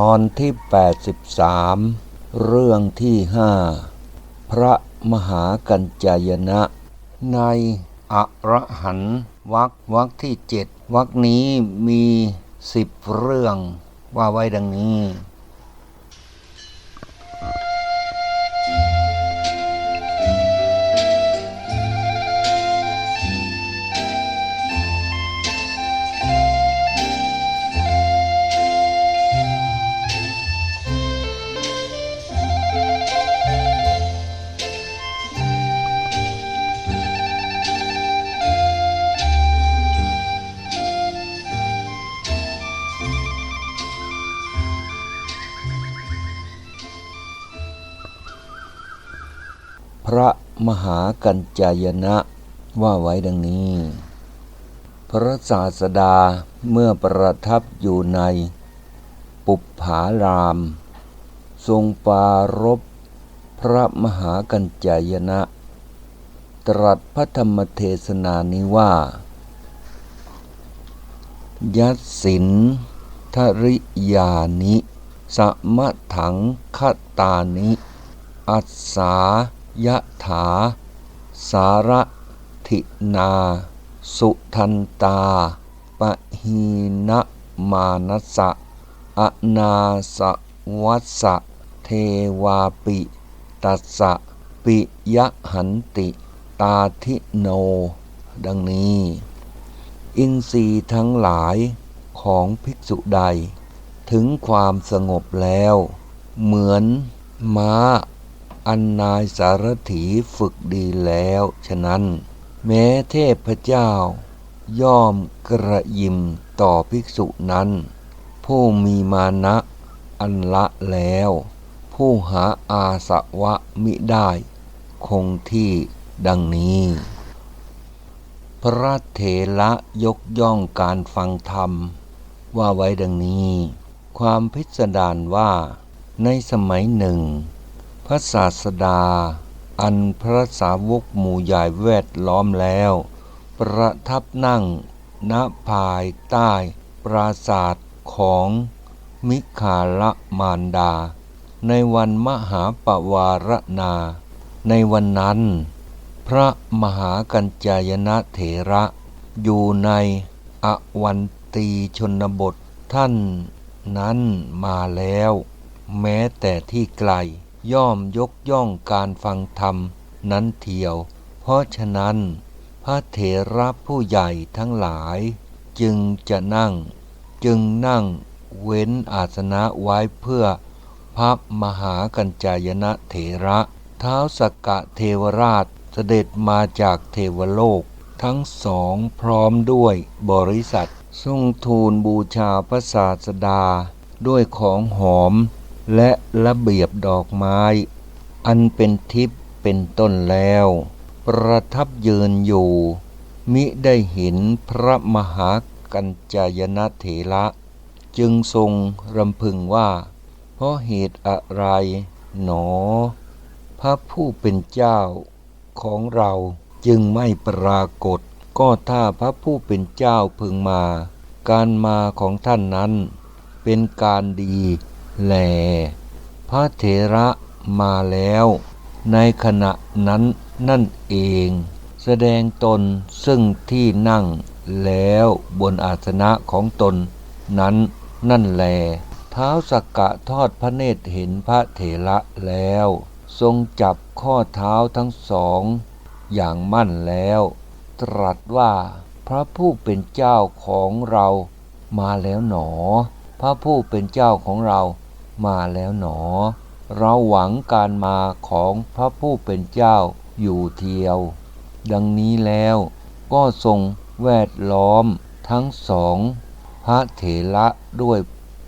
ตอนที่ 83 เรื่องที่ห้าพระมหากัญจายนะ ในอระหันวักวักที่เจ็ดวักนี้มีสิบเรื่องว่าไว้ดังนี้ ระมหากัญจายนะว่าไว้ดังนี้ พระศาสดาเมื่อประทับอยู่ใน ปุปผาราม ทรงปรารบพระมหากัญจายนะ ตรัสพระธรรมเทศนานี้ว่า ยัสสินทริยานิ สมะถังคตานิ อัสสา ยะถา สารถินา สุทันตา ปะหีนะมานัสะอนาสวัสสะเทวาปิตัสสะปิยะหันติตาทิโน ดังนี้ อินทรีย์ทั้งหลายของภิกษุใด ถึงความสงบแล้ว เหมือนม้า อันนายสารถีฝึกดีแล้ว ฉะนั้น แม้เทพเจ้า ย่อมกระยิมต่อภิกษุนั้น ผู้มีมานะอันละแล้ว ผู้หาอาสวะมิได้ คงที่ดังนี้ พระเถระยกย่องการฟังธรรม ว่าไว้ดังนี้ ความพิสดารว่าในสมัยหนึ่ง พระศาสดา อันพระสาวกหมู่ใหญ่แวดล้อมแล้ว ประทับนั่งณภายใต้ ปราศาสตร์ของมิคาละมารดา ในวันมหาปวารณา ในวันนั้น พระมหากัญจายนะเถระอยู่ในอวันตีชนบทท่านนั้นมาแล้ว แม้แต่ที่ไกล ย่อมยกย่องการฟังธรรมนั้นเทียว เพราะฉะนั้นพระเถระผู้ใหญ่ทั้งหลาย จึงจะนั่ง จึงนั่งเว้นอาสนะไว้เพื่อพระมหากัญจายนะเถระเท้าสกกะเทวราชเสด็จมาจากเทวโลก ทั้งสองพร้อมด้วยบริษัททรงทูลบูชาพระศาสดาด้วยของหอม และระเบียบดอกไม้ อันเป็นทิพย์เป็นต้นแล้ว ประทับยืนอยู่ มิได้เห็นพระมหากัญจายนเถระ จึงทรงรำพึงว่า เพราะเหตุอะไรหนอ พระผู้เป็นเจ้าของเราจึงไม่ปรากฏ ก็ถ้าพระผู้เป็นเจ้าพึงมา การมาของท่านนั้นเป็นการดี แล พระเถระมาแล้ว ในขณะนั้นนั่นเอง แสดงตนซึ่งที่นั่งแล้วบนอาสนะของตน นั้นนั่นแล เท้าสักกะทอดพระเนตรเห็นพระเถระแล้ว ทรงจับข้อเท้าทั้งสอง อย่างมั่นแล้ว ตรัสว่าพระผู้เป็นเจ้าของเรามาแล้วหนอ พระผู้เป็นเจ้าของเรา มาแล้วหนอ เราหวังการมาของพระผู้เป็นเจ้าอยู่เทียว ดังนี้แล้วก็ทรงแวดล้อมทั้งสอง พระเถระด้วย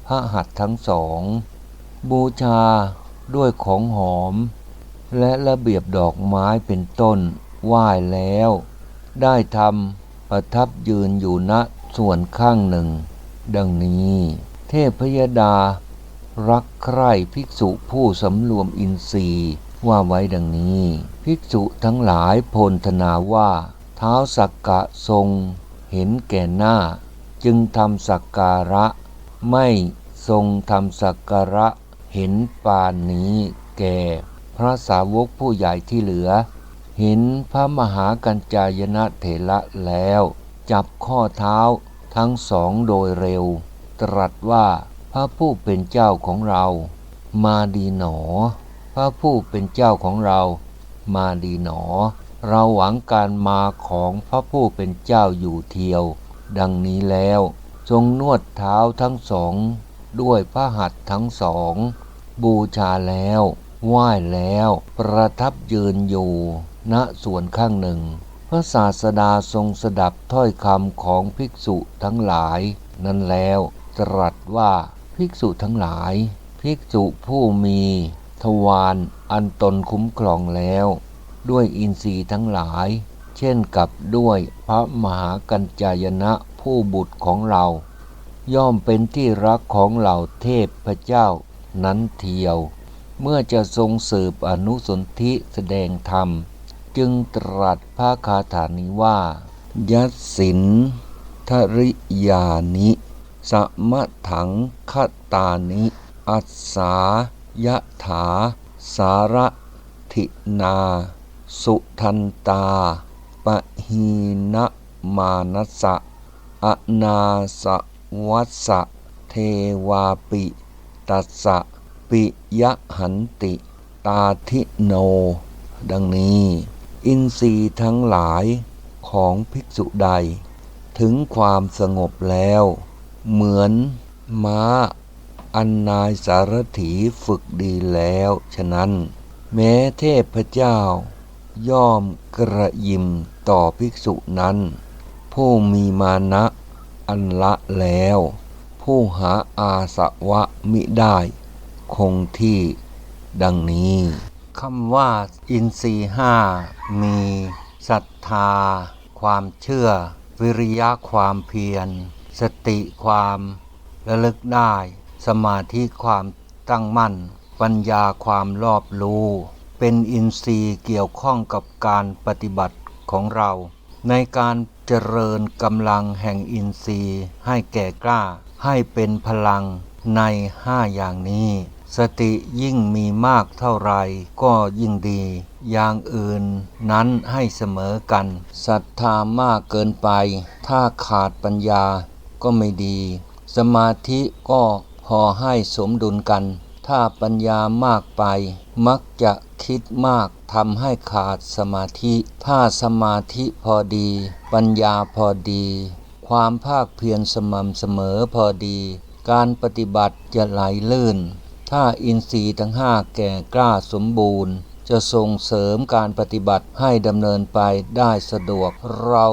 พระหัตถ์ทั้งสอง บูชาด้วยของหอม และระเบียบดอกไม้เป็นต้นไหว้แล้ว ได้ทำประทับยืนอยู่ณส่วนข้างหนึ่ง ดังนี้ เทพยดา รักใคร่ภิกษุผู้สำรวมอินทรีย์ว่าไว้ดังนี้ ภิกษุทั้งหลายโพลธนาว่าเท้าสักกะทรง เห็นแก่หน้า จึงทำสักการะ ไม่ทรงทำสักการะ เห็นปานนี้แก่ พระสาวกผู้ใหญ่ที่เหลือ เห็นพระมหากัญจายนะเถระแล้ว จับข้อเท้าทั้งสองโดยเร็ว ตรัสว่า ระผู้เป็นเจ้าของเรา มาดีหนอ พระผู้เป็นเจ้าของเรา มาดีหนอ เราหวังการมาของพระผู้เป็นเจ้าอยู่เทียว ดังนี้แล้ว ทรงนวดเท้าทั้งสอง ด้วยพระหัตถ์ทั้งสอง บูชาแล้วไหว้แล้ว ประทับยืนอยู่ณส่วนข้างหนึ่ง พระศาสดาทรงสดับถ้อยคำของภิกษุทั้งหลาย นั้นแล้วตรัสว่า ภิกษุทั้งหลาย ภิกษุผู้มีทวารอันตนคุ้มครองแล้ว ด้วยอินทรีย์ทั้งหลาย เช่นกับด้วยพระมหากัญจายนะผู้บุตรของเรา ย่อมเป็นที่รักของเหล่าเทพพเจ้านั้นเทียว เมื่อจะทรงสืบอนุสนธิแสดงธรรม จึงตรัสพระคาถานี้ว่า ยัสสินทริยานิ สมถังคตานิ อัสสายะถา สารถินา สุทันตา ปะหีนะมานัสะอนาสวัสสะเทวาปิตัสสะปิยะหันติ ตาทิโน ดังนี้ อินทรีย์ทั้งหลายของภิกษุใด ถึงความสงบแล้ว เหมือนม้าอันนายสารถีฝึกดีแล้ว ฉะนั้น แม้เทพเจ้า ย่อมกระยิมต่อภิกษุนั้น ผู้มีมานะอันละแล้ว ผู้หาอาสวะมิได้ คงที่ดังนี้คำว่าอินทรีห้ามีศรัทธา ความเชื่อ วิริยะความเพียร สติความระลึกได้ สมาธิความตั้งมั่น ปัญญาความรอบรู้ เป็นอินทรีย์เกี่ยวข้องกับการปฏิบัติของเรา ในการเจริญกำลังแห่งอินทรีย์ให้แก่กล้า ให้เป็นพลังในห้าอย่างนี้ สติยิ่งมีมากเท่าไรก็ยิ่งดี อย่างอื่นนั้นให้เสมอกันศรัทธามากเกินไป ถ้าขาดปัญญา ก็ไม่ดี สมาธิก็พอให้สมดุลกัน ถ้าปัญญามากไป มักจะคิดมากทำให้ขาดสมาธิ ถ้าสมาธิพอดี ปัญญาพอดี ความภาคเพียรสม่ำเสมอพอดี การปฏิบัติจะไหลลื่น ถ้าอินทรีย์ทั้งห้าแก่กล้าสมบูรณ์ จะส่งเสริมการปฏิบัติให้ดำเนินไปได้สะดวก เรา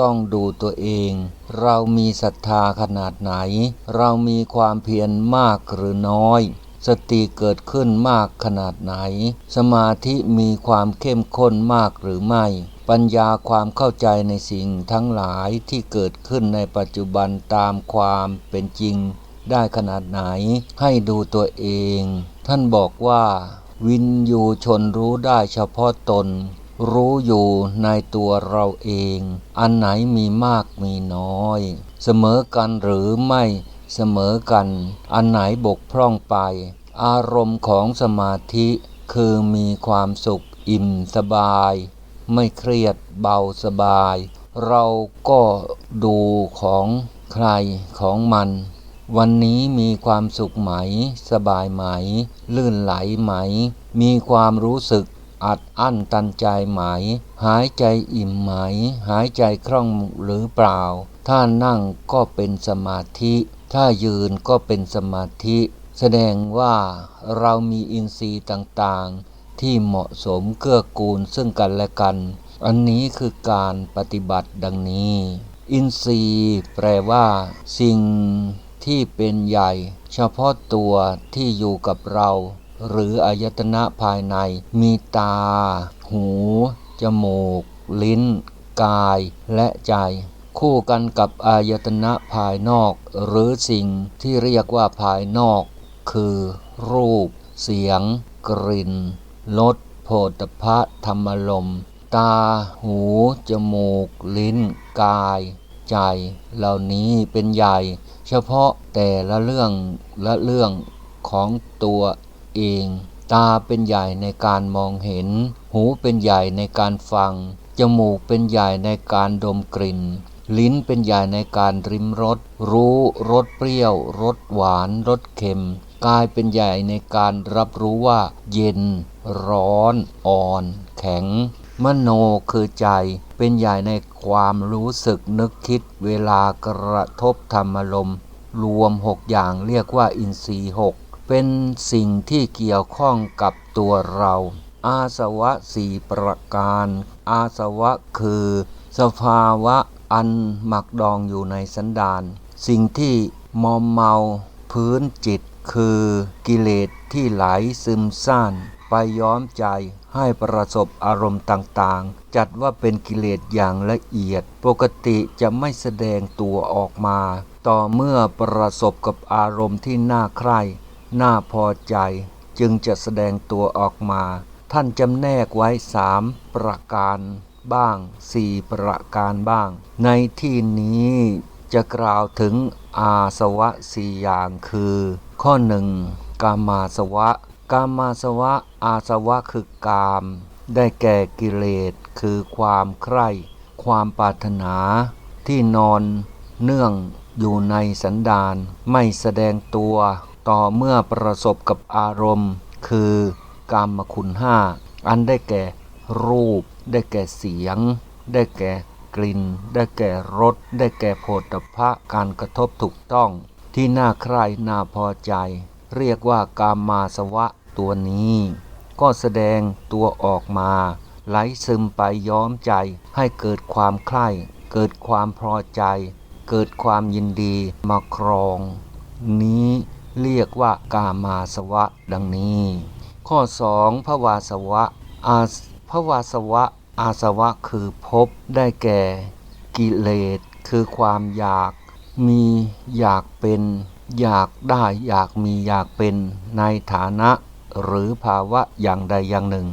ต้องดูตัวเอง เรามีศรัทธาขนาดไหน เรามีความเพียรมากหรือน้อย สติเกิดขึ้นมากขนาดไหน สมาธิมีความเข้มข้นมากหรือไม่ ปัญญาความเข้าใจในสิ่งทั้งหลายที่เกิดขึ้นในปัจจุบันตามความเป็นจริง ได้ขนาดไหนให้ดูตัวเอง ท่านบอกว่า วินยูชนรู้ได้เฉพาะตน รู้อยู่ในตัวเราเอง อันไหนมีมากมีน้อย เสมอกันหรือไม่เสมอกัน อันไหนบกพร่องไป อารมณ์ของสมาธิคือมีความสุขอิ่มสบาย ไม่เครียดเบาสบาย เราก็ดูของใครของมัน วันนี้มีความสุขไหม สบายไหม ลื่นไหลไหม มีความรู้สึกอัดอั้นตันใจไหม หายใจอิ่มไหม หายใจคล่องหรือเปล่า ถ้านั่งก็เป็นสมาธิ ถ้ายืนก็เป็นสมาธิ แสดงว่าเรามีอินทรีย์ต่างๆ ที่เหมาะสมเกื้อกูลซึ่งกันและกัน อันนี้คือการปฏิบัติดังนี้ อินทรีย์แปลว่า สิ่ง ที่เป็นใหญ่ เฉพาะตัวที่อยู่กับเรา หรืออายตนะภายใน มีตา หู จมูก ลิ้น กาย และใจ คู่กันกับอายตนะภายนอก หรือสิ่งที่เรียกว่าภายนอก คือ รูป เสียง กลิ่นรสโผฏฐะธรรมลม ตา หู จมูก ลิ้น กาย จใจเหล่านี้เป็นใหญ่ เฉพาะแต่ละเรื่องละเรื่องของตัวเอง ตาเป็นใหญ่ในการมองเห็น หูเป็นใหญ่ในการฟัง จมูกเป็นใหญ่ในการดมกลิ่น ลิ้นเป็นใหญ่ในการริมรสรู้รสเปรี้ยวรสหวานรสเค็มกายเป็นใหญ่ในการรับรู้ว่า เย็น ร้อน อ่อน แข็ง มโนคือใจเป็นใหญ่ในความรู้สึกนึกคิดเวลากระทบธรรมลมรวมหกอย่างเรียกว่าอินทรีย์หกเป็นสิ่งที่เกี่ยวข้องกับตัวเรา อาสวะสี่ประการ อาสวะคือ สภาวะอันหมักดองอยู่ในสันดาน สิ่งที่มอมเมาพื้นจิตคือกิเลสที่ไหลซึมซ่านไปย้อมใจ ให้ประสบอารมณ์ต่างๆ จัดว่าเป็นกิเลสอย่างละเอียด ปกติจะไม่แสดงตัวออกมา ต่อเมื่อประสบกับอารมณ์ที่น่าใคร่ น่าพอใจ จึงจะแสดงตัวออกมา ท่านจำแนกไว้สามประการบ้างสี่ประการบ้าง ในที่นี้จะกล่าวถึงอาสวะสี่อย่างคือ ข้อหนึ่งกามาสวะ กามาสวะอาสวะคือกาม ได้แก่กิเลสคือความใคร่ความปรารถนาที่นอนเนื่องอยู่ในสันดานไม่แสดงตัวต่อเมื่อประสบกับอารมณ์ คือกามคุณห้าอันได้แก่รูป ได้แก่เสียง ได้แก่กลิ่น ได้แก่รสได้แก่โผฏฐัพพะการกระทบถูกต้อง ที่น่าใคร่น่าพอใจ เรียกว่ากามาสวะ ตัวนี้ ก็แสดงตัวออกมา ไหลซึมไปย้อมใจให้เกิดความใคร่ เกิดความพอใจ เกิดความยินดีมาครอง นี้เรียกว่ากามาสวะดังนี้ ข้อสองภวาสวะอาภวาสวะ อาสวะคือภพได้แก่ กิเลสคือความอยากมีอยากเป็น อยากได้อยากมีอยากเป็นในฐานะ หรือภาวะอย่างใดอย่างหนึ่ง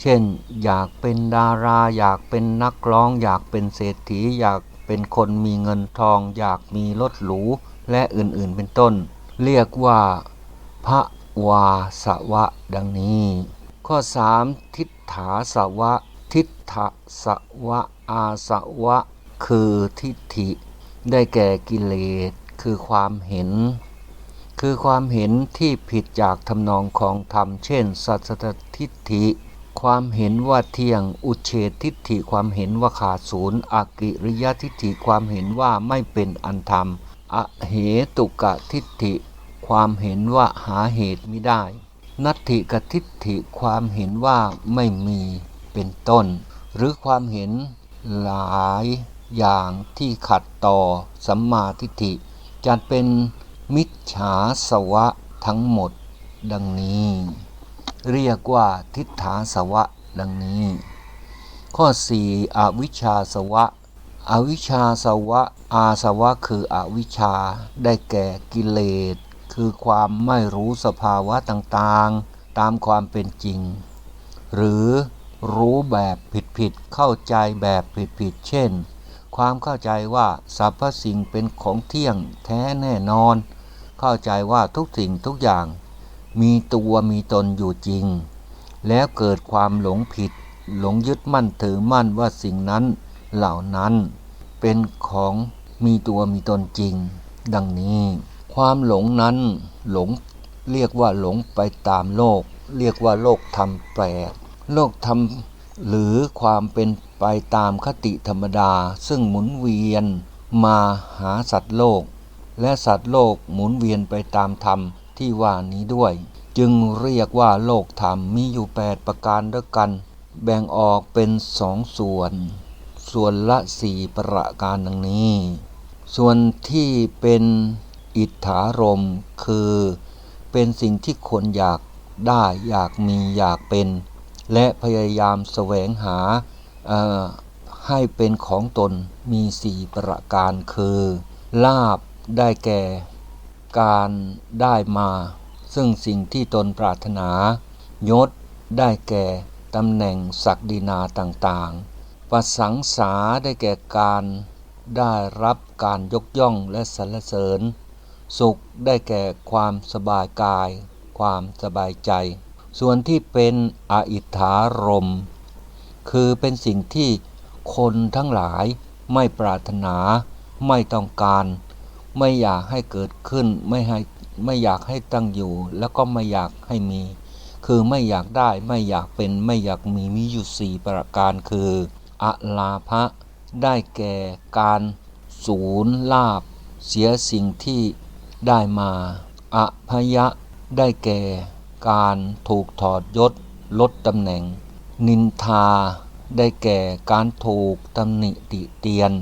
เช่น อยากเป็นดารา อยากเป็นนักร้อง อยากเป็นเศรษฐี อยากเป็นคนมีเงินทอง อยากมีรถหรู และอื่นๆเป็นต้น เรียกว่าพระวาสวะดังนี้ ข้อ 3 ทิฏฐาสวะ ทิฏฐสวะ อาสวะ คือทิฏฐิ ได้แก่กิเลสคือความเห็น คือความเห็นที่ผิดจากทำนองของธรรม เช่น สัสตทิฏฐิ ความเห็นว่าเที่ยง อุเฉททิฏฐิ ความเห็นว่าขาดศูนย์อากิริยทิฏฐิ ความเห็นว่าไม่เป็นอันธรรม อเหตุกะทิฏฐิ ความเห็นว่าหาเหตุไม่ได้ นัตถิกทิฏฐิ ความเห็นว่าไม่มี เป็นต้น หรือความเห็นหลายอย่างที่ขัดต่อสัมมาทิฏฐิจัดเป็น มิจฉาสวะทั้งหมดดังนี้ เรียกว่าทิฏฐาสวะดังนี้ ข้อ 4 อวิชชาสวะ อวิชชาสวะ อาสวะคืออวิชชาได้แก่กิเลส คือความไม่รู้สภาวะต่างๆ ตามความเป็นจริง หรือรู้แบบผิดๆเข้าใจแบบผิดๆเช่น ความเข้าใจว่าสรรพสิ่งเป็นของเที่ยงแท้แน่นอน เข้าใจว่าทุกสิ่งทุกอย่าง มีตัวมีตนอยู่จริง แล้วเกิดความหลงผิด หลงยึดมั่นถือมั่นว่าสิ่งนั้นเหล่านั้น เป็นของมีตัวมีตนจริง ดังนี้ ความหลงนั้นหลงเรียกว่าหลงไปตามโลก เรียกว่าโลกธรรมแปลกโลกธรรมหรือความเป็นไปตามคติธรรมดา ซึ่งหมุนเวียนมาหาสัตว์โลก และสัตว์โลกหมุนเวียนไปตามธรรมที่ว่านี้ด้วย จึงเรียกว่าโลกธรรมมีอยู่ 8 ประการด้วยกัน แบ่งออกเป็นสองส่วน ส่วนละสี่ประการดังนี้ ส่วนที่เป็นอิทธารมคือ เป็นสิ่งที่คนอยากได้อยากมีอยากเป็น และพยายามแสวงหาให้เป็นของตนมีสี่ประการคือ ลาบ ได้แก่ การได้มา ซึ่งสิ่งที่ตนปรารถนายศ ได้แก่ตำแหน่งศักดินาต่างๆประสังสาได้แก่การได้รับการยกย่องและสรรเสริญ สุขได้แก่ความสบายกาย ความสบายใจ ส่วนที่เป็นออิทธารม คือเป็นสิ่งที่คนทั้งหลายไม่ปรารถนา ไม่ต้องการ ไม่อยากให้เกิดขึ้น ไม่ให้ไม่อยากให้ตั้งอยู่ แล้วก็ไม่อยากให้มี คือไม่อยากได้ไม่อยากเป็นไม่อยากมีมีอยู่สี่ประการคืออลาภะได้แก่การสูญลาบ เสียสิ่งที่ได้มาอภยะ ได้แก่การถูกถอดยศ ลดตำแหน่ง นินทา ได้แก่การถูกตำหนิติเตียน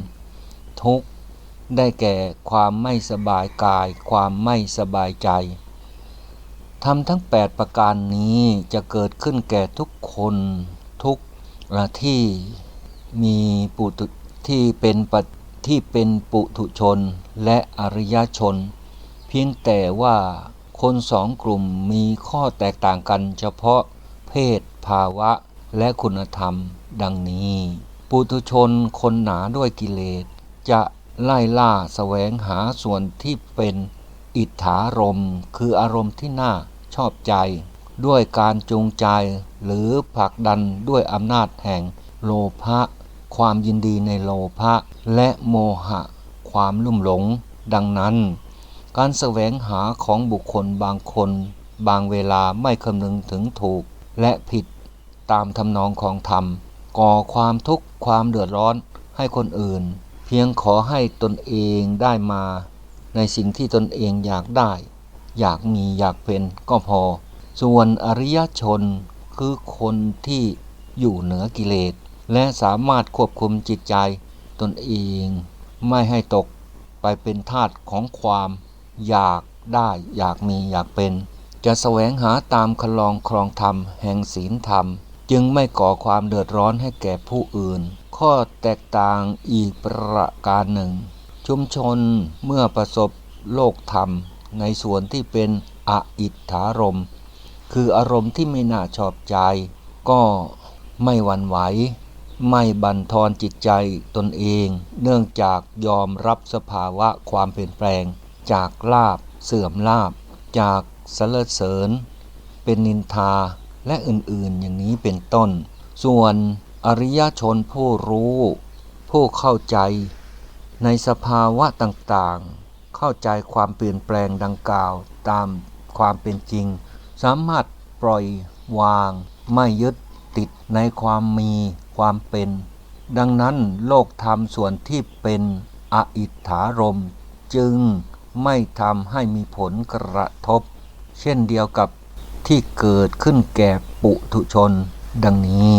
ทุก ได้แก่ความไม่สบายกาย ความไม่สบายใจทำทั้ง 8 ประการนี้จะเกิดขึ้นแก่ทุกคนทุกที่มีปุตุที่เป็นปที่เป็นปุถุชนและอริยชน เพียงแต่ว่าคนสองกลุ่มมีข้อแตกต่างกันเฉพาะเพศภาวะและคุณธรรมดังนี้ ปุถุชนคนหนาด้วยกิเลสจะ ไล่ล่าแสวงหาส่วนที่เป็นอิทธารมคืออารมณ์ที่น่าชอบใจ ด้วยการจูงใจหรือผลักดันด้วยอำนาจแห่งโลภะความยินดีในโลภะและโมหะ ความลุ่มหลง ดังนั้น การแสวงหาของบุคคลบางคน บางเวลาไม่คำนึงถึงถูกและผิดตามทำนองของธรรม ก่อความทุกข์ความเดือดร้อนให้คนอื่น พียงขอให้ตนเองได้มาในสิ่งที่ตนเองอยากได้ อยากมีอยากเป็นก็พอ ส่วนอริยชนคือคนที่อยู่เหนือกิเลส และสามารถควบคุมจิตใจตนเองไม่ให้ตกไปเป็นทาสของความอยากได้อยากมีอยากเป็น จะแสวงหาตามคลองครองธรรมแห่งศีลธรรม จึงไม่ก่อความเดือดร้อนให้แก่ผู้อื่น ข้อแตกต่างอีกประการหนึ่ง ชุมชนเมื่อประสบโลกธรรม ในส่วนที่เป็นออิทธารม คืออารมณ์ที่ไม่น่าชอบใจ ก็ไม่หวั่นไหว ไม่บั่นทอนจิตใจตนเอง เนื่องจากยอมรับสภาวะความเปลี่ยนแปลง จากลาบเสื่อมลาบ จากสรรเสริญ เป็นนินทาและอื่นๆอย่างนี้เป็นต้น ส่วน อริยชนผู้รู้ ผู้เข้าใจ ในสภาวะต่างๆ เข้าใจความเปลี่ยนแปลงดังกล่าวตามความเป็นจริง สามารถปล่อยวาง ไม่ยึดติดในความมีความเป็น ดังนั้นโลกธรรมส่วนที่เป็นออิทธารมจึงไม่ทำให้มีผลกระทบ เช่นเดียวกับที่เกิดขึ้นแก่ปุถุชน ดังนี้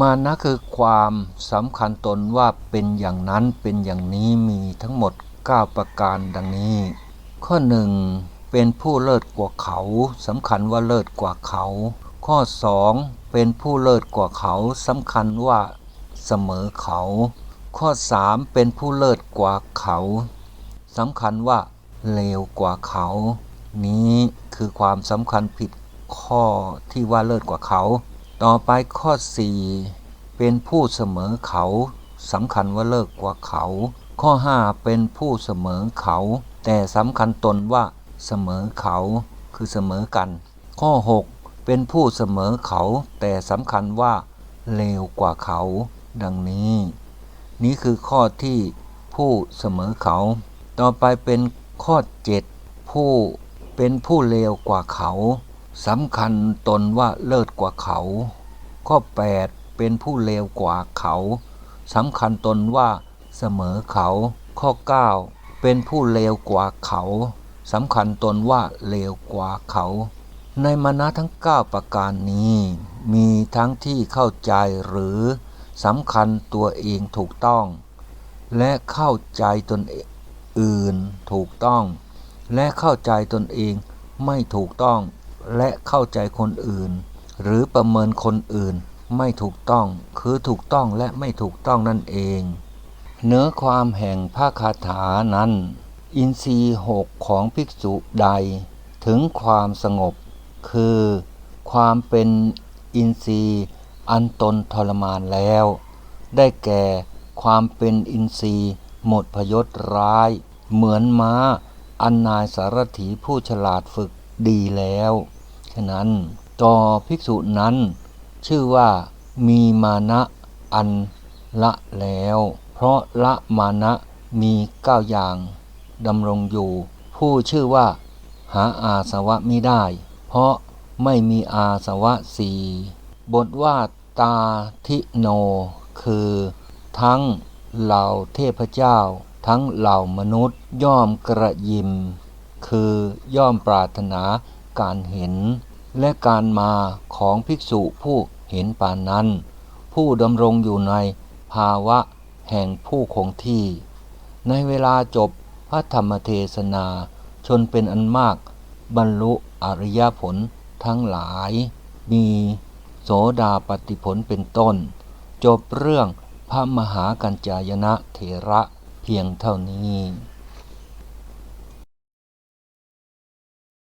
มานะคือความสำคัญตนว่าเป็นอย่างนั้นเป็นอย่างนี้มีทั้งหมด 9 ประการดังนี้ ข้อหนึ่งเป็นผู้เลิศกว่าเขาสำคัญว่าเลิศกว่าเขา ข้อสองเป็นผู้เลิศกว่าเขาสำคัญว่าเสมอเขา ข้อ 3 เป็นผู้เลิศกว่าเขาสำคัญว่าเลวกว่าเขา นี้คือความสำคัญผิดข้อที่ว่าเลิศกว่าเขา ต่อไปข้อ 4 เป็นผู้เสมอเขาสำคัญว่าเลิศกว่าเขา ข้อ 5 เป็นผู้เสมอเขา แต่สำคัญตนว่าเสมอเขาคือเสมอกัน ข้อ 6 เป็นผู้เสมอเขา แต่สำคัญว่าเลวกว่าเขา ดังนี้ นี้คือข้อที่ผู้เสมอเขา ต่อไปเป็นข้อ 7 ผู้เป็นผู้เลวกว่าเขา สำคัญตนว่าเลิศกว่าเขา ข้อ 8 เป็นผู้เลวกว่าเขาสำคัญตนว่าเสมอเขา ข้อ 9 เป็นผู้เลวกว่าเขาสำคัญตนว่าเลวกว่าเขา ในมานะทั้ง 9 ประการนี้ มีทั้งที่เข้าใจหรือสำคัญตัวเองถูกต้อง และเข้าใจตนอื่นถูกต้อง และเข้าใจตนเองไม่ถูกต้อง และเข้าใจคนอื่น หรือประเมินคนอื่นไม่ถูกต้องคือถูกต้องและไม่ถูกต้องนั่นเอง เนื้อความแห่งภาคาถานั้น อินทรีหกของภิกษุใด ถึงความสงบ คือ ความเป็นอินทรีย์อันตนทรมานแล้ว ได้แก่ความเป็นอินทรีย์หมดพยศร้าย เหมือนม้า อันนายสารถีผู้ฉลาดฝึกดีแล้ว ฉะนั้น ต่อภิกษุนั้น ชื่อว่ามีมานะอันละแล้ว เพราะละมานะมีเก้าอย่างดำรงอยู่ ผู้ชื่อว่าหาอาสวะไม่ได้ เพราะไม่มีอาสวะสี่บทว่าตาทิโน คือ ทั้งเหล่าเทพเจ้า ทั้งเหล่ามนุษย์ย่อมกระยิม คือย่อมปรารถนา การเห็น และการมาของภิกษุผู้เห็นปานนั้น ผู้ดำรงอยู่ในภาวะแห่งผู้คงที่ ในเวลาจบพระธรรมเทศนา ชนเป็นอันมากบรรลุอริยผลทั้งหลาย มีโสดาปฏิผลเป็นต้น จบเรื่องพระมหากัญจายนะเถระเพียงเท่านี้